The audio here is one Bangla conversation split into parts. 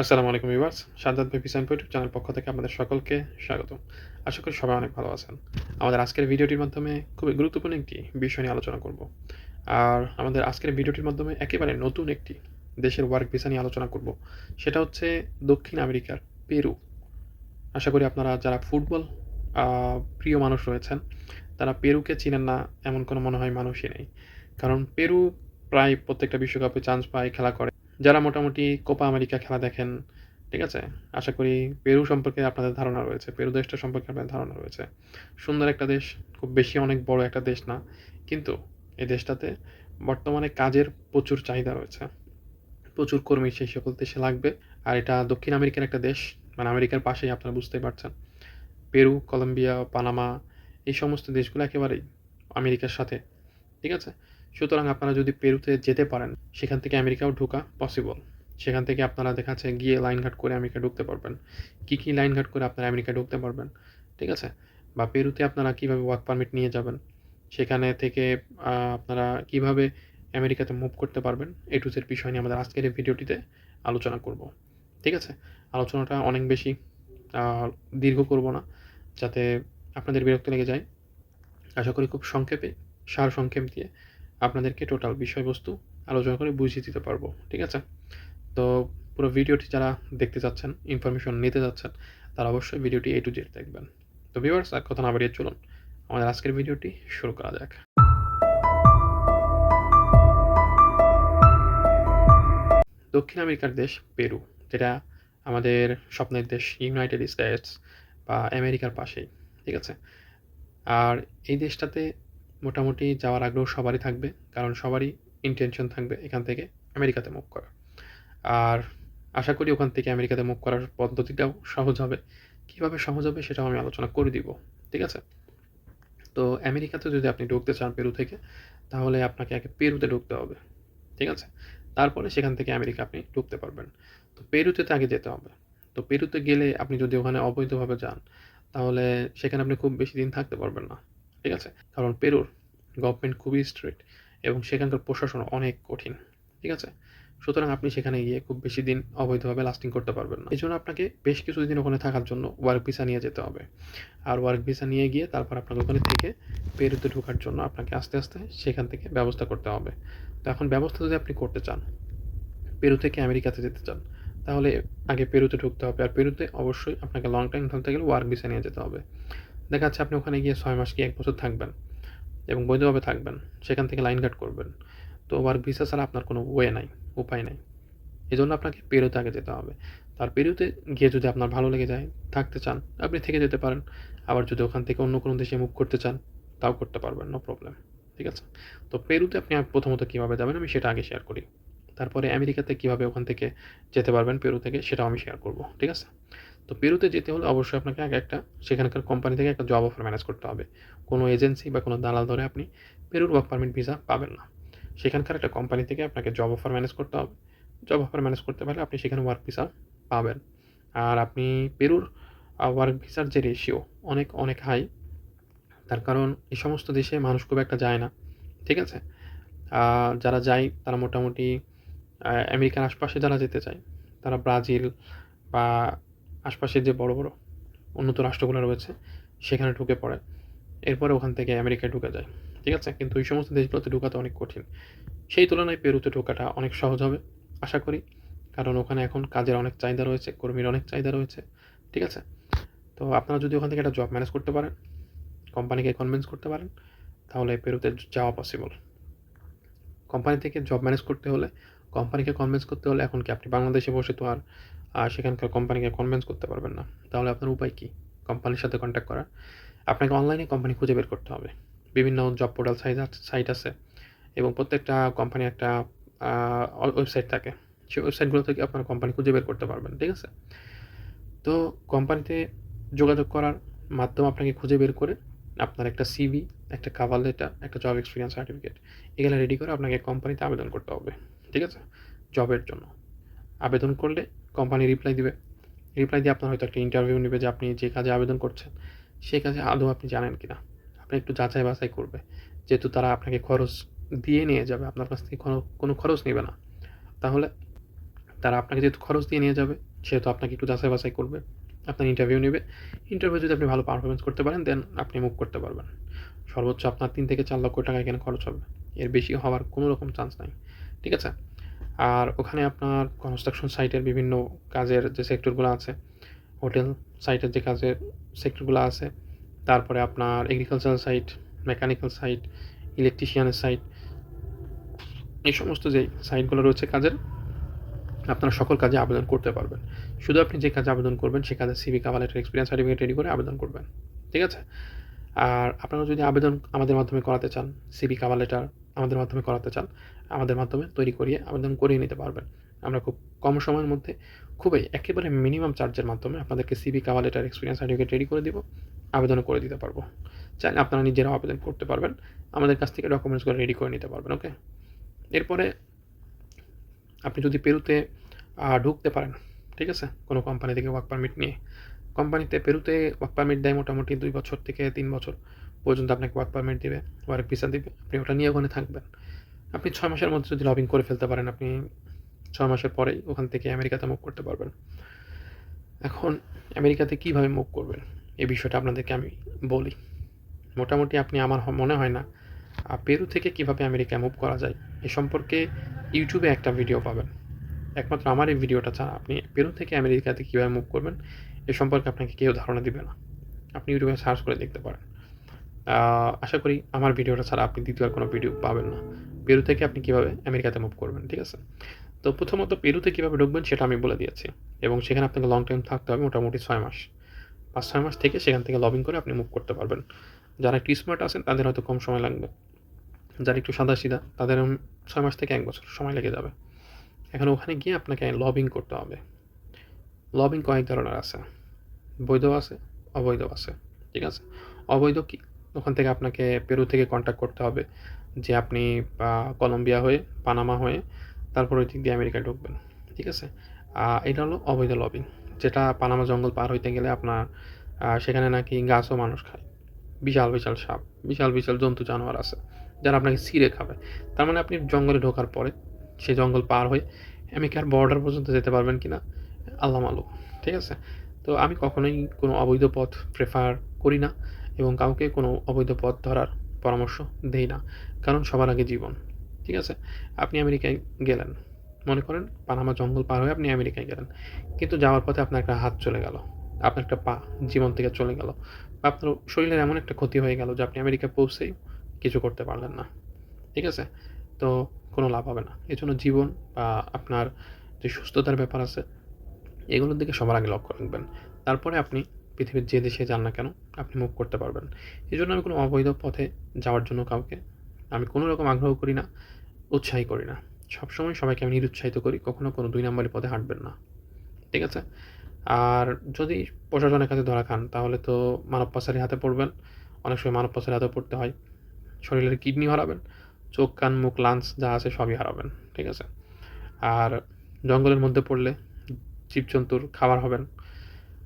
আসসালামু আলাইকুম ভিউয়ার্স সাজ্জাদ ভাই ভিসাইন ইউটিউব চ্যানেল পক্ষ থেকে আপনাদের সকলকে স্বাগত। আশা করি সবাই অনেক ভালো আছেন। আমাদের আজকের ভিডিওটির মাধ্যমে খুবই গুরুত্বপূর্ণ একটি বিষয় নিয়ে আলোচনা করব। আর আমাদের আজকের ভিডিওটির মাধ্যমে একেবারে নতুন একটি দেশের ওয়ার্ক ভিসা নিয়ে আলোচনা করব। সেটা হচ্ছে দক্ষিণ আমেরিকার পেরু। আশা করি আপনারা যারা ফুটবল প্রিয় মানুষ রয়েছেন, তারা পেরুকে চিনেন না, এমন কোনো মনে হয় মানুষই নেই। কারণ পেরু প্রায় প্রত্যেকটা বিশ্বকাপে চান্স পায়, খেলা করে। যারা মোটামুটি কোপা আমেরিকা খেলা দেখেন, ঠিক আছে? আশা করি পেরু সম্পর্কে আপনাদের ধারণা রয়েছে, পেরু দেশটা সম্পর্কে আপনাদের ধারণা রয়েছে। সুন্দর একটা দেশ, খুব বেশি অনেক বড় একটা দেশ না, কিন্তু এই দেশটাতে বর্তমানে কাজের প্রচুর চাহিদা রয়েছে। প্রচুর কর্মী সেই সকল দেশে লাগবে, আর এটা দক্ষিণ আমেরিকার একটা দেশ মানে আমেরিকার পাশেই আপনারা বুঝতেই পারছেন। পেরু, কলম্বিয়া, পানামা, এই সমস্ত দেশগুলো একেবারেই আমেরিকার সাথে, ঠিক আছে? সুতরাং আপনারা যদি পেরুতে যেতে পারেন, সেখান থেকে আমেরিকাও ঢোকা পসিবল সেখান থেকে আপনারা দেখা যাচ্ছে গিয়ে লাইন ঘাট করে আমেরিকা ঢুকতে পারবেন। কী কী লাইন ঘাট করে আপনারা আমেরিকা ঢুকতে পারবেন, ঠিক আছে? বা পেরুতে আপনারা কীভাবে ওয়ার্ক পারমিট নিয়ে যাবেন, সেখানে থেকে আপনারা কীভাবে আমেরিকাতে মুভ করতে পারবেন, এ টু বিষয় নিয়ে আমাদের আজকের এই ভিডিওটিতে আলোচনা করব, ঠিক আছে? আলোচনাটা অনেক বেশি দীর্ঘ করব না, যাতে আপনাদের বিরক্ত লেগে যায়। আশা করি খুব সংক্ষেপে সার সংক্ষেপ দিয়ে আপনাদেরকে টোটাল বিষয়বস্তু আলোচনা করে বুঝিয়ে দিতে পারব, ঠিক আছে? তো পুরো ভিডিওটি যারা দেখতে যাচ্ছেন ইনফরমেশন নিতে যাচ্ছেন তারা অবশ্যই ভিডিওটি এ টু জেড দেখবেন। তো ভিউয়ার্স আর কথা না বাড়িয়ে চলুন, আমাদের আজকের ভিডিওটি শুরু করা যাক। দক্ষিণ আমেরিকার দেশ পেরু, যেটা আমাদের স্বপ্নের দেশ ইউনাইটেড স্টেটস বা আমেরিকার পাশেই, ঠিক আছে? আর এই দেশটাতে মোটামুটি যাওয়ার আগ্রহ সবারই থাকবে, কারণ সবারই ইন্টেনশন থাকবে এখান থেকে আমেরিকাতে মুভ করা আর আশা করি ওখান থেকে আমেরিকাতে মুভ করার পদ্ধতিটাও সহজ হবে। কীভাবে সহজ হবে সেটাও আমি আলোচনা করে দিব, ঠিক আছে? তো আমেরিকাতে যদি আপনি ঢুকতে চান পেরু থেকে, তাহলে আপনাকে আগে পেরুতে ঢুকতে হবে, ঠিক আছে? তারপরে সেখান থেকে আমেরিকা আপনি ঢুকতে পারবেন। তো পেরুতে তো আগে যেতে হবে। তো পেরুতে গেলে আপনি যদি ওখানে অবৈধভাবে যান, তাহলে সেখানে আপনি খুব বেশি দিন থাকতে পারবেন না। ঠিক আছে? কারণ পেরুর গভর্নমেন্ট খুবই স্ট্রিক্ট এবং সেখানকার প্রশাসন অনেক কঠিন, ঠিক আছে? সুতরাং আপনি সেখানে গিয়ে খুব বেশি দিন অবৈধভাবে লাস্টিং করতে পারবেন না। এই জন্য আপনাকে বেশ কিছুদিন ওখানে থাকার জন্য ওয়ার্ক ভিসা নিয়ে যেতে হবে। আর ওয়ার্ক ভিসা নিয়ে গিয়ে তারপর আপনাকে ওখানে থেকে পেরুতে ঢোকার জন্য আপনাকে আস্তে আস্তে সেখান থেকে ব্যবস্থা করতে হবে। তো এখন ব্যবস্থা যদি আপনি করতে চান, পেরু থেকে আমেরিকাতে যেতে চান, তাহলে আগে পেরুতে ঢুকতে হবে। আর পেরুতে অবশ্যই আপনাকে লং টাইম থাকতে গেলে ওয়ার্ক ভিসা নিয়ে যেতে হবে। দেখা যাচ্ছে আপনি ওখানে গিয়ে ছয় মাস কি এক বছর থাকবেন এবং বৈধভাবে থাকবেন, সেখান থেকে লাইন কাট করবেন। তো ওয়ার্ক ভিসা ছাড়া আপনার কোনো ওয়ে নাই, উপায় নাই। এই জন্য আপনাকে পেরুতে আগে যেতে হবে। তার পেরুতে গিয়ে যদি আপনার ভালো লেগে যায়, থাকতে চান, আপনি থেকে যেতে পারেন। আবার যদি ওখান থেকে অন্য কোনো দেশে মুভ করতে চান, তাও করতে পারবেন নো প্রবলেম ঠিক আছে? তো পেরুতে আপনি প্রথমত কীভাবে যাবেন আমি সেটা আগে শেয়ার করি। তারপরে আমেরিকাতে কীভাবে ওখান থেকে যেতে পারবেন পেরু থেকে, সেটাও আমি শেয়ার করব, ঠিক আছে? তো পেরুতে যেতে হলে অবশ্যই আপনাকে আগে একটা সেখানকার কোম্পানি থেকে একটা জব অফার ম্যানেজ করতে হবে। কোনো এজেন্সি বা কোনো দালাল ধরে আপনি পেরুর ওয়ার্ক পারমিট ভিসা পাবেন না। সেখানকার একটা কোম্পানি থেকে আপনাকে জব অফার ম্যানেজ করতে হবে। জব অফার ম্যানেজ করতে পারলে আপনি সেখানে ওয়ার্ক ভিসা পাবেন। আর আপনি পেরুর ওয়ার্ক ভিসার যে রেশিও অনেক অনেক হাই তার কারণ এই সমস্ত দেশে মানুষ খুব একটা যায় না। ঠিক আছে? যারা যায়, তারা মোটামুটি আমেরিকার আশপাশে যারা যেতে চায়, তারা ব্রাজিল বা আশপাশের যে বড় বড় উন্নত রাষ্ট্রগুলো রয়েছে, সেখানে ঢুকে পড়ে। এরপরে ওখান থেকে আমেরিকায় ঢুকে যায়। ঠিক আছে? কিন্তু এই সমস্ত দেশগুলোতে ঢোকাতে অনেক কঠিন। সেই তুলনায় পেরুতে ঢোকাটা অনেক সহজ হবে, আশা করি। কারণ ওখানে এখন কাজের অনেক চাহিদা রয়েছে, কর্মীর অনেক চাহিদা রয়েছে। ঠিক আছে? তো আপনারা যদি ওখান থেকে একটা জব ম্যানেজ করতে পারেন কোম্পানিকে কনভিন্স করতে পারেন, তাহলে পেরুতে যাওয়া পসিবল কোম্পানি থেকে জব ম্যানেজ করতে হলে কোম্পানিকে কনভিন্স করতে হলে এখন কি? আপনি বাংলাদেশে বসে তো আর আর সেখানকার কোম্পানিকে কনভিন্স করতে পারবেন না। তাহলে আপনার উপায় কী? কোম্পানির সাথে কন্ট্যাক্ট করার আপনাকে অনলাইনে কোম্পানি খুঁজে বের করতে হবে। বিভিন্ন জব পোর্টাল সাইট সাইট আছে এবং প্রত্যেকটা কোম্পানি একটা ওয়েবসাইট থাকে। সেই ওয়েবসাইটগুলো থেকে আপনার কোম্পানি খুঁজে বের করতে পারবেন, ঠিক আছে? তো কোম্পানিতে যোগাযোগ করার মাধ্যম আপনাকে খুঁজে বের করে আপনার একটা সিভি একটা কাভার লেটার একটা জব এক্সপিরিয়েন্স সার্টিফিকেট এগুলো রেডি করে আপনাকে কোম্পানিতে আবেদন করতে হবে। ঠিক আছে? জবের জন্য। আবেদন করলে কোম্পানি রিপ্লাই দিবে। রিপ্লাই দিয়ে আপনার হয়তো একটা ইন্টারভিউ নেবে যে আপনি যে কাজে আবেদন করছেন, সেই কাজে আদৌ আপনি জানেন কি না আপনি একটু যাচাই বাছাই করবে। যেহেতু তারা আপনাকে খরচ দিয়ে নিয়ে যাবে, আপনার কাছ থেকে কোনো খরচ নেবে না। তাহলে তারা আপনাকে যেহেতু খরচ দিয়ে নিয়ে যাবে, সেহেতু আপনাকে একটু যাচাই বাছাই করবে। আপনার ইন্টারভিউ নেবে। ইন্টারভিউ যদি আপনি ভালো পারফরমেন্স করতে পারেন দেন আপনি মুভ করতে পারবেন। সর্বোচ্চ আপনার তিন থেকে চার লক্ষ টাকা এখানে খরচ হবে। এর বেশি হওয়ার কোনো রকম চান্স নাই। ঠিক আছে? আর ওখানে আপনার কনস্ট্রাকশন সাইটের বিভিন্ন কাজের যে সেক্টরগুলো আছে হোটেল সাইটের যে কাজের সেক্টরগুলো আছে, তারপরে আপনার এগ্রিকালচারাল সাইট মেকানিক্যাল সাইট ইলেকট্রিশিয়ানের সাইট এই সমস্ত যে সাইটগুলো রয়েছে কাজের, আপনারা সকল কাজে আবেদন করতে পারবেন। শুধু আপনি যে কাজে আবেদন করবেন, সে কাজে সিভি কাভালেটের এক্সপিরিয়েন্স সার্টিফিকেট রেডি করে আবেদন করবেন। ঠিক আছে? আর আপনারা যদি আবেদন আমাদের মাধ্যমে করাতে চান সিবি কাভার লেটার আমাদের মাধ্যমে করাতে চান, আমাদের মাধ্যমে তৈরি করিয়ে আবেদন করিয়ে নিতে পারবেন। আমরা খুব কম সময়ের মধ্যে খুবই একেবারে মিনিমাম চার্জের মাধ্যমে আপনাদেরকে CV cover letter experience certificate ready করে দিব, আবেদনও করে দিতে পারব। চাইলে আপনারা নিজেরাও আবেদন করতে পারবেন, আমাদের কাছ থেকে ডকুমেন্টসগুলো রেডি করে নিতে পারবেন ওকে এরপরে আপনি যদি পেরুতে ঢুকতে পারেন, ঠিক আছে? কোনো কোম্পানি থেকে ওয়ার্ক পারমিট নিয়ে। কোম্পানিতে পেরুতে ওয়ার্ক পারমিট দেয় মোটামুটি দুই বছর থেকে তিন বছর। পর্যন্ত আপনাকে ওয়ার্ক পারমিট দিবে ওয়ার্ক ভিসা দিবে, আপনি ওটা নিয়ে ওখানে থাকবেন। আপনি ছয় মাসের মধ্যে যদি লবিং করে ফেলতে পারেন, আপনি ছয় মাসের পরেই ওখান থেকে আমেরিকাতে মুভ করতে পারবেন। এখন আমেরিকাতে কীভাবে মুভ করবেন, এই বিষয়টা আপনাদেরকে আমি বলি। মোটামুটি আপনি আমার মনে হয় না পেরু থেকে কীভাবে আমেরিকা মুভ করা যায়, এ সম্পর্কে ইউটিউবে একটা ভিডিও পাবেন। একমাত্র আমার এই ভিডিওটা ছাড়া আপনি পেরু থেকে আমেরিকাতে কীভাবে মুভ করবেন, এ সম্পর্কে আপনাকে কেউ ধারণা দিবে না। আপনি ইউটিউবে সার্চ করে দেখতে পারেন। আশা করি আমার ভিডিওটা ছাড়া আপনি দ্বিতীয় কোনো ভিডিও পাবেন না। পেরু থেকে আপনি কীভাবে আমেরিকাতে মুভ করবেন, ঠিক আছে? তো প্রথমত পেরুতে কীভাবে ঢুকবেন সেটা আমি বলে দিয়েছি এবং সেখানে আপনাকে লং টাইম থাকতে হবে, মোটামুটি ছয় মাস। পাঁচ, ছয় মাস থেকে সেখান থেকে লবিং করে আপনি মুভ করতে পারবেন। যারা একটু স্মার্ট আছেন, তাদের হয়তো কম সময় লাগবে। যারা একটু সাদা সিধা তাদের ছয় মাস থেকে এক বছর সময় লেগে যাবে। এখন ওখানে গিয়ে আপনাকে লবিং করতে হবে। লবিং কয়েক ধরনের আছে। বৈধ আছে, অবৈধ আছে, ঠিক আছে? অবৈধ কি? ওখান থেকে আপনাকে পেরু থেকে কন্ট্যাক্ট করতে হবে যে আপনি কলম্বিয়া হয়ে, পানামা হয়ে, তারপর ওই দিক দিয়ে আমেরিকায় ঢুকবেন, ঠিক আছে? এটা হলো অবৈধ লবিং যেটা পানামা জঙ্গল পার হইতে গেলে আপনার সেখানে নাকি গাছও মানুষ খায়, বিশাল বিশাল সাপ, বিশাল বিশাল জন্তু, জানোয়ার আছে, যারা আপনাকে ছিঁড়ে খাবে। তার মানে আপনি জঙ্গলে ঢোকার পরে সে জঙ্গল পার হয়ে আমেরিকার বর্ডার পর্যন্ত যেতে পারবেন কি না আল্লাহ মালুম, ঠিক আছে? তো আমি কখনোই কোনো অবৈধ পথ প্রেফার করি না। এবং কাউকে কোনো অবৈধ পথ ধরার পরামর্শ দেই না, কারণ সবার আগে জীবন, ঠিক আছে? আপনি আমেরিকায় গেলেন, মনে করেন পানামা জঙ্গল পার হয়ে আপনি আমেরিকায় গেলেন, কিন্তু যাওয়ার পথে আপনার একটা হাত চলে গেল, আপনার একটা পা জীবন থেকে চলে গেল আপনার শরীরের এমন একটা ক্ষতি হয়ে গেল যে আপনি আমেরিকা পৌঁছেই কিছু করতে পারলেন না, ঠিক আছে? তো কোনো লাভ হবে না। এই জন্য জীবন বা আপনার যে সুস্থতার ব্যাপার আছে, এগুলোর দিকে সবার আগে লক্ষ্য রাখবেন। তারপরে আপনি পৃথিবীর যে দেশে যান না কেন, আপনি মুভ করতে পারবেন। এই জন্য আমি কোনো অবৈধ পথে যাওয়ার জন্য কাউকে আমি কোনো রকম আগ্রহ করি না, উৎসাহী করি না। সবসময় সবাইকে আমি নিরুৎসাহিত করি, কখনো কোনো দুই নম্বরের পথে হাঁটবেন না। ঠিক আছে? আর যদি প্রশাসনের কাছে ধরা খান, তাহলে তো মানব পাচারের হাতে পড়বেন। অনেক সময় মানব পাচারের হাতে পড়তে হয়। শরীরের কিডনি হারাবেন, চোখ, কান, মুখ লাঞ্চ যা আছে সবই হারাবেন। ঠিক আছে? আর জঙ্গলের মধ্যে পড়লে জীবজন্তুর খাবার হবেন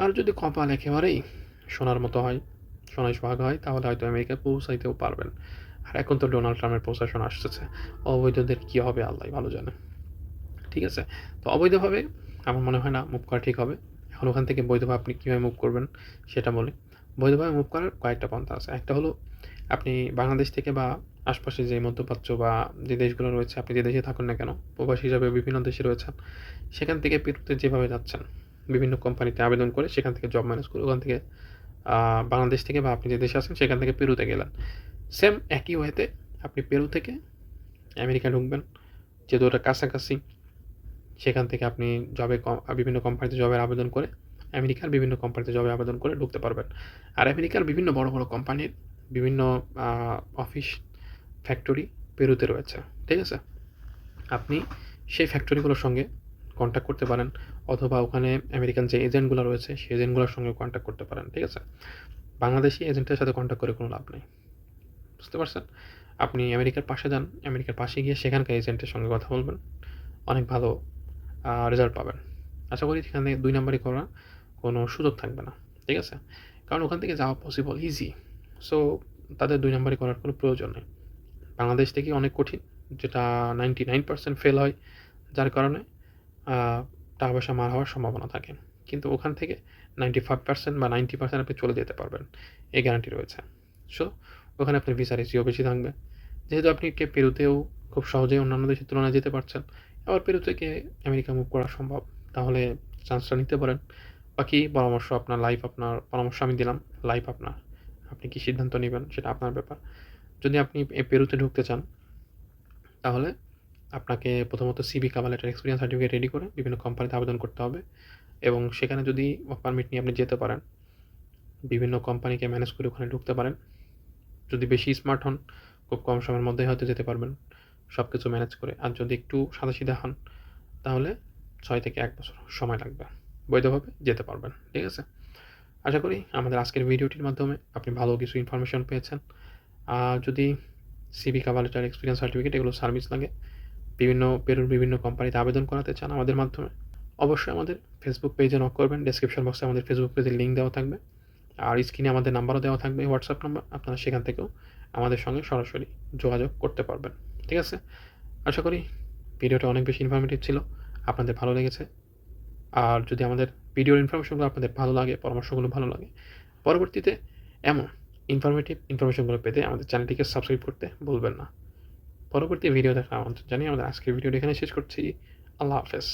আর যদি কপাল একেবারেই সোনার মতো হয় সোনায় সোহাগ হয়, তাহলে হয়তো আমেরিকায় পৌঁছাইতেও পারবেন। আর এখন তো ডোনাল্ড ট্রাম্পের প্রশাসন আসতেছে। অবৈধদের কী হবে আল্লাহ ভালো জানে। ঠিক আছে? তো অবৈধভাবে আমার মনে হয় না মুভ করা ঠিক হবে। এখন ওখান থেকে বৈধভাবে আপনি কীভাবে মুভ করবেন সেটা বলি। বৈধভাবে মুভ করার কয়েকটা পন্থা আছে। একটা হলো আপনি বাংলাদেশ থেকে বা আশপাশে যে মধ্যপ্রাচ্য বা যে দেশগুলো রয়েছে, আপনি যে দেশে থাকুন না কেন, প্রবাসী হিসাবে বিভিন্ন দেশে রয়েছেন, সেখান থেকে পেরুতে যেভাবে যাচ্ছেন বিভিন্ন কোম্পানিতে আবেদন করে সেখান থেকে জব ম্যানেজ করে ওখান থেকে বাংলাদেশ থেকে বা আপনি যে দেশে আছেন সেখান থেকে পেরুতে গেলেন। সেম একই ওয়েতে আপনি পেরু থেকে আমেরিকা ঢুকবেন। যেহেতু ওটা কাছাকাছি, সেখান থেকে আপনি জবে বিভিন্ন কোম্পানিতে জবের আবেদন করে আমেরিকার বিভিন্ন কোম্পানিতে জবে আবেদন করে ঢুকতে পারবেন। আর আমেরিকার বিভিন্ন বড় বড় কোম্পানির বিভিন্ন অফিস ফ্যাক্টরি পেরুতে রয়েছে। ঠিক আছে? আপনি সেই ফ্যাক্টরিগুলোর সঙ্গে কন্ট্যাক্ট করতে পারেন, অথবা ওখানে আমেরিকান যে এজেন্টগুলো রয়েছে, সেই এজেন্টগুলোর সঙ্গে কন্ট্যাক্ট করতে পারেন, ঠিক আছে? বাংলাদেশি এজেন্টের সাথে কন্ট্যাক্ট করে কোনো লাভ নেই, বুঝতে পারছেন? আপনি আমেরিকার পাশে যান আমেরিকার পাশে গিয়ে সেখানকার এজেন্টের সঙ্গে কথা বলবেন, অনেক ভালো রেজাল্ট পাবেন। আশা করি সেখানে দুই নম্বরই করার কোনো সুযোগ থাকবে না, ঠিক আছে? কারণ ওখান থেকে যাওয়া পসিবল ইজি সো তাদের দুই নম্বরই করার কোনো প্রয়োজন নেই। বাংলাদেশ থেকে অনেক কঠিন, যেটা নাইনটি নাইন পার্সেন্ট ফেল হয়, যার কারণে টাকা পয়সা মার হওয়ার সম্ভাবনা থাকে। কিন্তু ওখান থেকে 95% বা 90% আপনি চলে যেতে পারবেন। এই গ্যারান্টি রয়েছে। সো ওখানে আপনার ভিসার রেশিও বেশি থাকবে। যেহেতু আপনি কে পেরুতেও খুব সহজেই অন্যান্য দেশের তুলনায় যেতে পারছেন। আবার পেরু থেকে আমেরিকা মুভ করা সম্ভব। তাহলে চান্সটা নিতে পারেন। বাকি পরামর্শ আপনার লাইফ আপনার পরামর্শ আমি দিলাম। লাইফ আপনার। আপনি কি সিদ্ধান্ত নেবেন, সেটা আপনার ব্যাপার। যদি আপনি পেরুতে ঢুকতে চান, তাহলে আপনাকে প্রথমত CV cover letter experience certificate ready করে বিভিন্ন কোম্পানিতে আবেদন করতে হবে এবং সেখানে যদি পারমিট নিয়ে আপনি যেতে পারেন, বিভিন্ন কোম্পানিকে ম্যানেজ করে ওখানে ঢুকতে পারেন। যদি বেশি স্মার্ট হন, খুব কম সময়ের মধ্যেই হয়তো যেতে পারবেন। সব কিছু ম্যানেজ করে। আর যদি একটু সাদাসিধা হন, তাহলে ছয় থেকে এক বছর সময় লাগবে। বৈধভাবে যেতে পারবেন, ঠিক আছে? আশা করি আমাদের আজকের ভিডিওটির মাধ্যমে আপনি ভালো কিছু ইনফরমেশন পেয়েছেন। আর যদি CV cover letter experience certificate এগুলো সার্ভিস লাগে বিভিন্ন পেরুর বিভিন্ন কোম্পানিতে আবেদন করাতে চান আমাদের মাধ্যমে, অবশ্যই আমাদের ফেসবুক পেজে নক করবেন। ডেসক্রিপশন বক্সে আমাদের ফেসবুক পেজের লিঙ্ক দেওয়া থাকবে। আর স্ক্রিনে আমাদের নাম্বারও দেওয়া থাকবে হোয়াটসঅ্যাপ নাম্বার আপনারা সেখান থেকেও আমাদের সঙ্গে সরাসরি যোগাযোগ করতে পারবেন। ঠিক আছে? আশা করি ভিডিওটা অনেক বেশি ইনফরমেটিভ ছিল, আপনাদের ভালো লেগেছে। আর যদি আমাদের ভিডিওর ইনফরমেশনগুলো আপনাদের ভালো লাগে, পরামর্শগুলো ভালো লাগে, পরবর্তীতে এমন ইনফরমেটিভ ইনফরমেশনগুলো পেতে আমাদের চ্যানেলটিকে সাবস্ক্রাইব করতে ভুলবেন না। পরবর্তী ভিডিও দেখা। আমন্ত্রণ জানিয়ে আমাদের আজকের ভিডিওটি এখানে শেষ করছি। আল্লাহ হাফেজ।